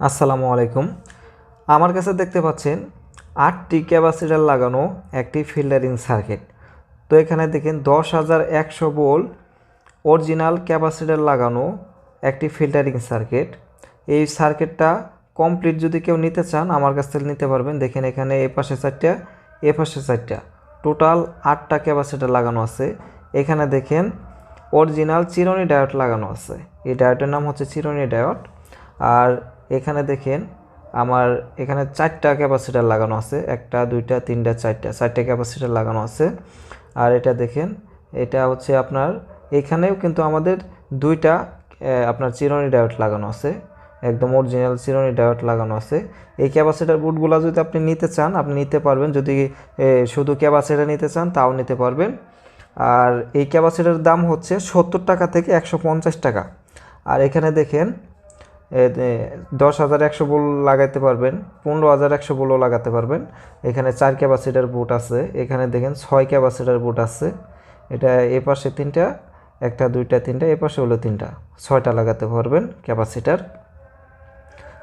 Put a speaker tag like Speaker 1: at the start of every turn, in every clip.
Speaker 1: আসসালামু আলাইকুম। আমার কাছে দেখতে পাচ্ছেন আটটি ক্যাপাসিটার লাগানো একটি ফিল্টারিং সার্কিট। তো এখানে দেখেন দশ হাজার একশো বোল অরিজিনাল ক্যাপাসিটার লাগানো একটি ফিল্টারিং সার্কিট। এই সার্কিটটা কমপ্লিট যদি কেউ নিতে চান, আমার কাছ থেকে নিতে পারবেন। দেখেন এখানে এ পাশে চারটা, এ পাশে চারটা। টোটাল আটটা ক্যাপাসিটার লাগানো আছে। এখানে দেখেন অরিজিনাল চিরনি ডায়োড লাগানো আছে। এই ডায়োডের নাম হচ্ছে চিরনি ডায়োড। আর এখানে দেখেন আমার এখানে চারটা ক্যাপাসিটার লাগানো আছে। একটা, দুইটা, তিনটা, চারটা চারটা ক্যাপাসিটার লাগানো আছে। আর এটা দেখেন, এটা হচ্ছে আপনার, এখানেও কিন্তু আমাদের দুইটা আপনার চিরনি ডায়োড লাগানো আছে। একদম অরিজিনাল চিরনি ডায়োড লাগানো আছে। এই ক্যাপাসিটার বুটগুলো যদি আপনি নিতে চান, আপনি নিতে পারবেন। যদি শুধু ক্যাপাসিটার নিতে চান, তাও নিতে পারবেন। আর এই ক্যাপাসিটার দাম হচ্ছে সত্তর টাকা থেকে একশো পঞ্চাশ টাকা। আর এখানে দেখেন দশ হাজার একশো বোল লাগাইতে পারবেন, পনেরো হাজার একশো বোলও লাগাতে পারবেন। এখানে চার ক্যাপাসিটার বুট আছে, এখানে দেখেন ছয় ক্যাপাসিটার বুট আছে। এটা এ পাশে তিনটা, একটা, দুইটা, তিনটা, এ পাশে হলো তিনটা। ছয়টা লাগাতে পারবেন ক্যাপাসিটার।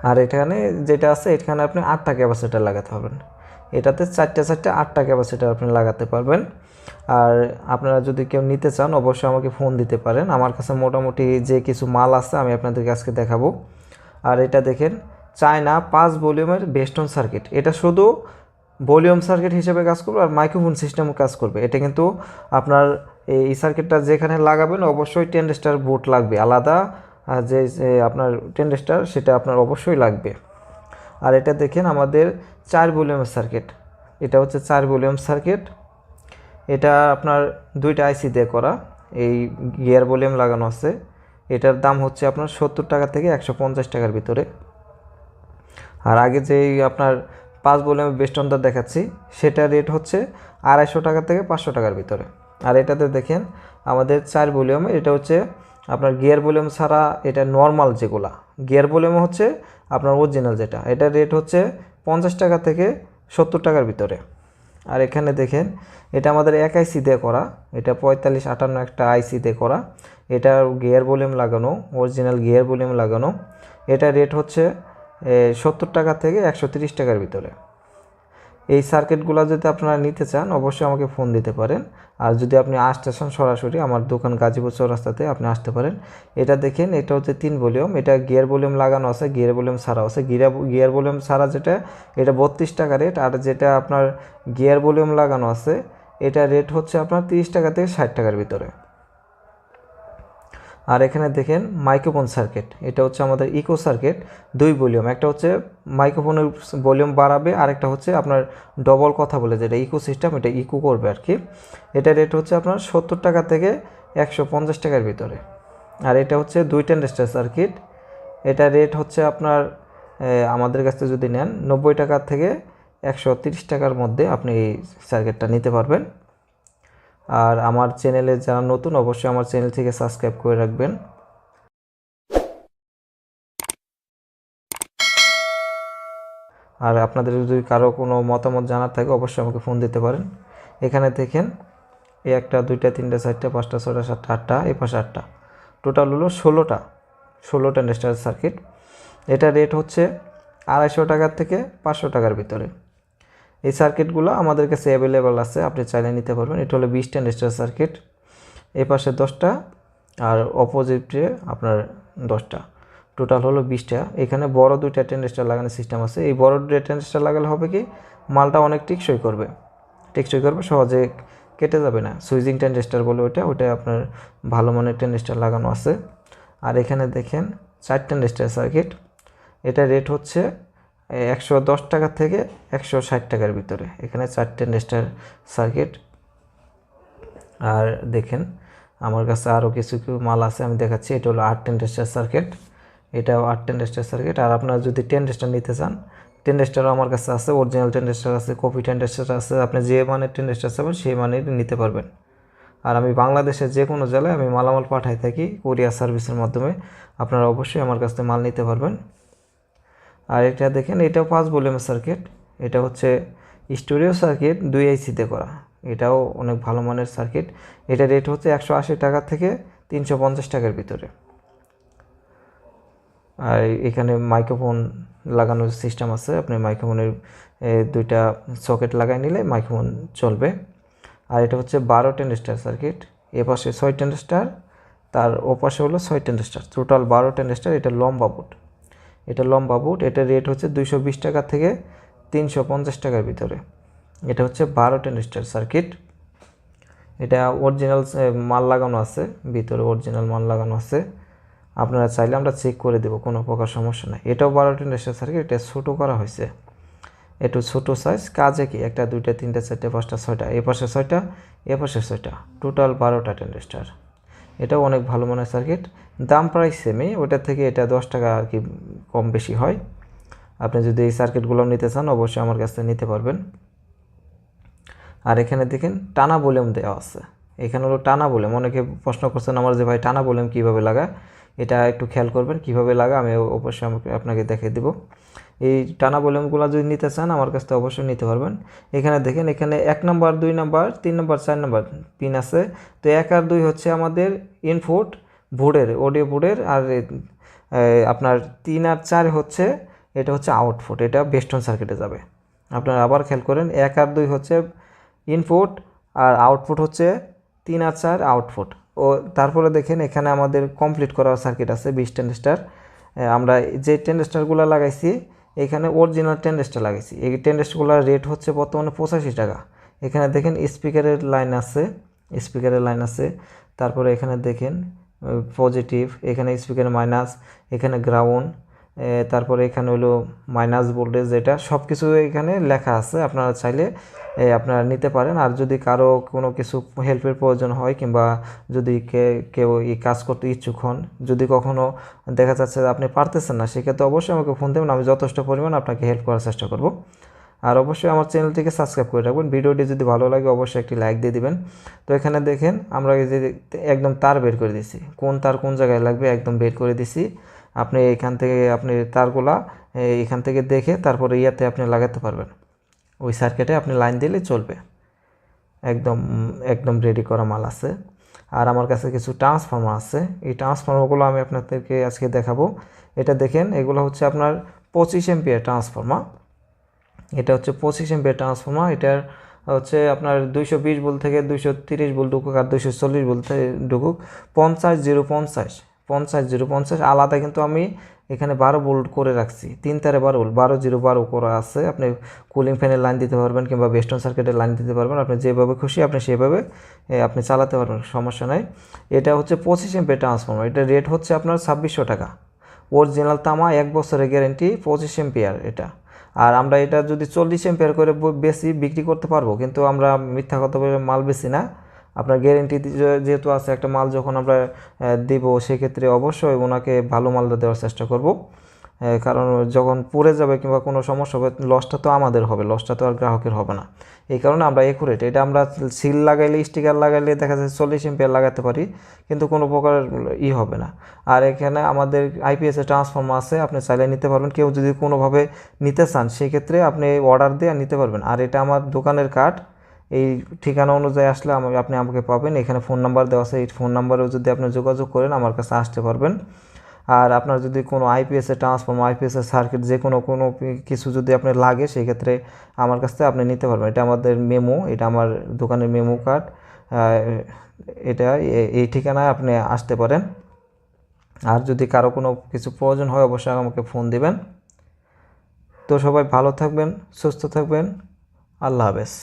Speaker 1: আর এখানে যেটা আছে, এখানে আপনি আটটা ক্যাপাসিটার লাগাতে পারবেন। এটাতে চারটে চারটে, আটটা ক্যাপাসিটার আপনি লাগাতে পারবেন। আর আপনারা যদি কেউ নিতে চান, অবশ্যই আমাকে ফোন দিতে পারেন। আমার কাছে মোটামুটি যে কিছু মাল আছে, আমি আপনাদেরকে আজকে দেখাবো। আর এটা দেখেন, চায়না পাঁচ ভলিউমের বেস্টন সার্কিট। এটা শুধু ভলিউম সার্কিট হিসেবে কাজ করবে আর মাইক্রোফোন সিস্টেম কাজ করবে। এটা কিন্তু আপনার এই সার্কিটটা যেখানে লাগাবেন, অবশ্যই টেন্ডেস্টার বুট লাগবে। আলাদা যে আপনার টেন্ডেস্টার সেটা আপনার অবশ্যই লাগবে। আর এটা দেখেন, আমাদের চার ভলিউমের সার্কিট। এটা হচ্ছে চার ভলিউম সার্কিট। এটা আপনার দুইটা আইসি দিয়ে করা। এই গিয়ার ভলিউম লাগানো আছে। এটার দাম হচ্ছে আপনার সত্তর টাকা থেকে একশো পঞ্চাশ টাকার ভিতরে। আর আগে যেই আপনার পাঁচ ভলিউমের বেস্টনটা দেখাচ্ছি সেটা রেট হচ্ছে আড়াইশো টাকা থেকে পাঁচশো টাকার ভিতরে। আর এটাতে দেখেন, আমাদের চার ভলিউমে, এটা হচ্ছে আপনার গিয়ার ভলিউম ছাড়া এটা নর্মাল যেগুলা। গিয়ার ভলিউম হচ্ছে আপনার অরিজিনাল যেটা। এটার রেট হচ্ছে পঞ্চাশ টাকা থেকে সত্তর টাকার ভিতরে। আর এখানে দেখেন, এটা আমাদের এক আইসি দিয়ে করা, এটা পঁয়তাল্লিশ আটান্ন একটা আইসি দিয়ে করা। এটা গিয়ার ভলিউম লাগানো অরিজিনাল গিয়ার ভলিউম লাগানো। এটা রেট হচ্ছে সত্তর টাকা থেকে একশো টাকার ভিতরে। এই সার্কিটগুলো যদি আপনারা নিতে চান, অবশ্যই আমাকে ফোন দিতে পারেন। আর যদি আপনি আসতে চান সরাসরি, আমার দোকান গাজীপুর চৌরাস্তাতে আপনি আসতে পারেন। এটা দেখেন, এটা হচ্ছে তিন ভলিউম। এটা গিয়ার ভলিউম লাগানো আছে, গিয়ার ভলিউম ছাড়া আছে। গিয়ার গিয়ার ভলিউম ছাড়া যেটা, এটা বত্রিশ টাকা রেট আর যেটা আপনার গিয়ার ভলিউম লাগানো আছে, এটা রেট হচ্ছে আপনার তিরিশ টাকা থেকে ষাট টাকার ভিতরে। আর এখানে দেখেন মাইক্রোফোন সার্কিট এটা হচ্ছে আমাদের ইকো সার্কিট দুই ভলিউম একটা হচ্ছে মাইক্রোফোনের ভলিউম বাড়াবে আর একটা হচ্ছে আপনার ডবল কথা বলে যেটা ইকো সিস্টেম এটা ইকো করবে আর কি। এটা রেট হচ্ছে আপনার সত্তর টাকা থেকে একশো পঞ্চাশ টাকার ভিতরে। আর এটা হচ্ছে দুই টেন্ডেস্টার সার্কিট এটা রেট হচ্ছে আপনার আমাদের কাছ যদি নেন নব্বই টাকা থেকে একশো টাকার মধ্যে আপনি এই সার্কিটটা নিতে পারবেন। আর আমার চ্যানেলে যারা নতুন, অবশ্যই আমার চ্যানেল থেকে সাবস্ক্রাইব করে রাখবেন। আর আপনাদের যদি কারও কোনো মতামত জানার থাকে, অবশ্যই আমাকে ফোন দিতে পারেন। এখানে দেখেন এই একটা, দুইটা, তিনটা, চারটা, পাঁচটা ছটা সাতটা, আটটা এই পাশে আটটা। টোটাল হলো ষোলোটা ষোলোটা নেস্টার সার্কিট এটা রেট হচ্ছে আড়াইশো টাকার থেকে পাঁচশো টাকার ভিতরে। এই সার্কিটগুলো আমাদের কাছে অ্যাভেলেবেল আছে, আপনি চাইলে নিতে পারবেন। এটা হলো বিশটা নেস্টার সার্কিট এই পাশে দশটা আর অপোজিটে আপনার দশটা। টোটাল হলো বিশটা। এখানে বড় দুইটা টেন্ডেস্টার লাগানোর সিস্টেম আছে। এই বড় দুইটা টেন্ডেস্টার লাগালে হবে কি? মালটা অনেক টেকসই করবে। টেকসই করবে, সহজে কেটে যাবে না। সুইজিং টেন্ডেস্টার বলে ওইটা ওইটা আপনার ভালো মানের টেন্ডেস্টার লাগানো আছে। আর এখানে দেখেন চার টেন্ডেস্টার সার্কিট এটা রেট হচ্ছে একশো দশ টাকা থেকে একশো ষাট টাকার ভিতরে। এখানে চার টেন্ডেস্টার সার্কিট। আর দেখেন, আমার কাছে আরও কিছু কিছু মাল আছে, আমি দেখাচ্ছি। এটা হলো আট টেন্ডেস্টার সার্কিট। এটাও আট টেন্ডেস্টার সার্কিট। আর আপনারা যদি টেন টেন্ডেস্টার নিতে চান টেন্ডেস্টারও আমার কাছে আছে, অরিজিনাল টেন্ডেস্টার আছে, কপি টেন্ডেস্টার আছে, আপনি যে মানের টেন্ডেস্টার চাবেন, সেই মানের নিতে পারবেন। আর আমি বাংলাদেশের যে কোনো জেলায় আমি মালামাল পাঠাই থাকি, কোরিয়ার সার্ভিসের মাধ্যমে। আপনারা অবশ্যই আমার কাছ থেকে মাল নিতে পারবেন। আর এটা দেখেন, এটাও পাঁচ ভলিউমের সার্কিট এটা হচ্ছে স্টুডিও সার্কিট দুই আইসিতে করা। এটাও অনেক ভালো মানের সার্কিট এটা রেট হচ্ছে একশো আশি টাকা থেকে তিনশো পঞ্চাশ টাকার ভিতরে। আর এখানে মাইক্রোফোন লাগানোর সিস্টেম আছে। আপনি মাইক্রোফোনের দুইটা সকেট লাগাই নিলে মাইক্রোফোন চলবে। আর এটা হচ্ছে বারো টেন্ডেস্টার সার্কিট এ পাশে ছয় টেন্ডেস্টার তার ওপাশে পাশে হলো ছয় টেন্ডেস্টার টোটাল বারো টেন্ডেস্টার এটা লম্বা বুট এটা লম্বা বুট এটার রেট হচ্ছে দুইশো বিশ টাকা থেকে তিনশো পঞ্চাশ টাকার ভিতরে। এটা হচ্ছে বারো টেন্ডেস্টার সার্কিট এটা অরিজিনাল মাল লাগানো আছে, ভিতরে অরিজিনাল মাল লাগানো আছে। আপনারা চাইলে আমরা চেক করে দেবো, কোনো প্রকার সমস্যা নাই। এটাও বারো টেন্ডেস্টার সার্কিট এটা ছোটো করা হয়েছে। একটু ছোটো সাইজ কাজে কি? একটা, দুইটা, তিনটা, চারটে, পাঁচটা, ছয়টা এ পাশে ছয়টা এ পাশে ছয়টা। টোটাল বারোটা টেন্ডেস্টার এটাও অনেক ভালো মানের সার্কিট দাম প্রায় সেমই ওটার থেকে এটা দশ টাকা আর কি কম বেশি হয়। আপনি যদি এই সার্কিটগুলো নিতে চান, অবশ্যই আমার কাছ থেকে নিতে পারবেন। আর এখানে দেখেন, টানা ভলিউম দেওয়া আছে। এখানে হলো টানা ভলিউম অনেকে প্রশ্ন করছেন আমার যে, ভাই, টানা ভলিউম কীভাবে লাগা? এটা একটু খেয়াল করবেন, কীভাবে লাগা? আমি অবশ্যই আমাকে, আপনাকে দেখিয়ে দেবো। এই টানা ভলিউমগুলো যদি নিতে চান, আমার কাছ থেকে অবশ্যই নিতে পারবেন। এখানে দেখেন, এখানে এক নম্বর, দুই নম্বর, তিন নম্বর, চার নম্বর পিন আছে। তো এক আর দুই হচ্ছে আমাদের ইনপুট বোর্ডের অডিও বোর্ডের, আর আপনার তিন আর চার হচ্ছে, এটা হচ্ছে আউটপুট এটা বেস্টন সার্কিটে যাবে। আপনারা আবার খেয়াল করেন, এক আর দুই হচ্ছে ইনপুট আর আউটপুট হচ্ছে তিন আর চার আউটপুট ও, তারপরে দেখেন, এখানে আমাদের কমপ্লিট করা সার্কিট আছে, বিশ টেন্ডেস্টার আমরা যে টেন্ডেস্টারগুলো লাগাইছি এখানে অরিজিনাল টেন্ডেস্টটা লাগাইছি। এই টেন্ডেস্টগুলোর রেট হচ্ছে বর্তমানে পঁচাশি টাকা। এখানে দেখেন স্পিকারের লাইন আছে স্পিকারের লাইন আছে। তারপরে এখানে দেখেন পজিটিভ এখানে স্পিকার মাইনাস এখানে গ্রাউন্ড তারপরে এখানে হলো মাইনাস ভোল্টেজ যেটা সব কিছু এখানে লেখা আছে, আপনারা চাইলে আপনারা নিতে পারেন। আর যদি কারও কোনো কিছু হেল্পের প্রয়োজন হয় কিংবা যদি কেউ এই কাজ করতে ইচ্ছুক হন, যদি কখনো দেখা যাচ্ছে যে আপনি পারতেছেন না, সেক্ষেত্রে অবশ্যই আমাকে ফোন দেবেন, আমি যথেষ্ট পরিমাণ আপনাকে হেল্প করার চেষ্টা করব। আর অবশ্যই আমার চ্যানেলটিকে সাবস্ক্রাইব করে রাখবেন। ভিডিওটি যদি ভালো লাগে, অবশ্যই একটি লাইক দিয়ে দিবেন। তো এখানে দেখেন, আমরা যে একদম তার বের করে দিছি কোন তার কোন জায়গায় লাগবে, একদম বের করে দিছি আপনি এখান থেকে আপনি তারগুলা এখান থেকে দেখে তারপরে ইয়াতে আপনি লাগাতে পারবেন। ওই সার্কিটে আপনি লাইন দিলে চলবে। একদম একদম রেডি করা মাল আছে। আর আমার কাছে কিছু ট্রান্সফর্মার আছে। এই ট্রান্সফর্মারগুলো আমি আপনাদেরকে আজকে দেখাবো। এটা দেখেন, এগুলো হচ্ছে আপনার পঁচিশ এমপিয়ার ট্রান্সফর্মার এটা হচ্ছে পঁচিশ এমপিয়ার ট্রান্সফর্মার এটার হচ্ছে আপনার দুইশো বিশ বল থেকে দুইশো তিরিশ বল ঢুকুক আর দুইশো চল্লিশ বল থেকে ঢুকুক। পঞ্চাশ, জিরো পঞ্চাশ। পঞ্চাশ, জিরো পঞ্চাশ, আলাদা কিন্তু আমি এখানে বারো বোল্ট করে রাখছি। তিন তারে বারো বোল্ট বারো, জিরো, বারো করা আছে। আপনি কুলিং ফ্যানের লাইন দিতে পারবেন কিংবা বেস্টন সার্কিটের লাইন দিতে পারবেন। আপনি যেভাবে খুশি আপনি সেভাবে আপনি চালাতে পারবেন, সমস্যা নাই। এটা হচ্ছে পঁচিশ এমপি ট্রান্সফর্মার এটা রেট হচ্ছে আপনার ছাব্বিশশো টাকা। অরিজিনাল তামা এক বছরের গ্যারেন্টি পঁচিশ এম্পিয়ার এটা। আর আমরা এটা যদি চল্লিশ এম্পিয়ার করে বেশি বিক্রি করতে পারব, কিন্তু আমরা মিথ্যা কথা বলে মাল বেশি না। আপনার গ্যারেন্টি যেহেতু আছে একটা মাল যখন আমরা দিব, সেক্ষেত্রে অবশ্যই ওনাকে ভালো মালটা দেওয়ার চেষ্টা করব। কারণ যখন পড়ে যাবে কিংবা কোনো সমস্যা হবে লসটা তো আমাদের হবে লসটা তো আর গ্রাহকের হবে না। এই কারণে আমরা একুরেট এটা আমরা সিল লাগাইলে স্টিকার লাগাইলে দেখা যাচ্ছে চল্লিশ এম্পিয়ার লাগাতে পারি, কিন্তু কোনো প্রকার ই হবে না। আর এখানে আমাদের আইপিএস এর ট্রান্সফর্মার আছে, আপনি চাইলে নিতে পারবেন। কেউ যদি কোনোভাবে নিতে চান, সেক্ষেত্রে আপনি অর্ডার দিয়ে নিতে পারবেন। আর এটা আমার দোকানের কার্ড এই ঠিকানা অনুযায়ী আসলে আপনি আমাকে পাবেন। এখানে ফোন নাম্বার দেওয়া আছে। এই ফোন নাম্বারেও যদি আপনি যোগাযোগ করেন, আমার কাছে আসতে পারবেন। আর আপনার যদি কোনো আইপিএস এর ট্রান্সফর্মার আইপিএস এর সার্কিট যে কোনো কোনো কিছু যদি আপনার লাগে সেই ক্ষেত্রে আমার কাছ থেকে আপনি নিতে পারবেন। এটা আমাদের মেমো এটা আমার দোকানের মেমো কার্ড এটা এই ঠিকানায় আপনি আসতে পারেন। আর যদি কারও কোনো কিছু প্রয়োজন হয়, অবশ্যই আমাকে ফোন দিবেন। তো সবাই ভালো থাকবেন, সুস্থ থাকবেন। আল্লাহ হাফেজ।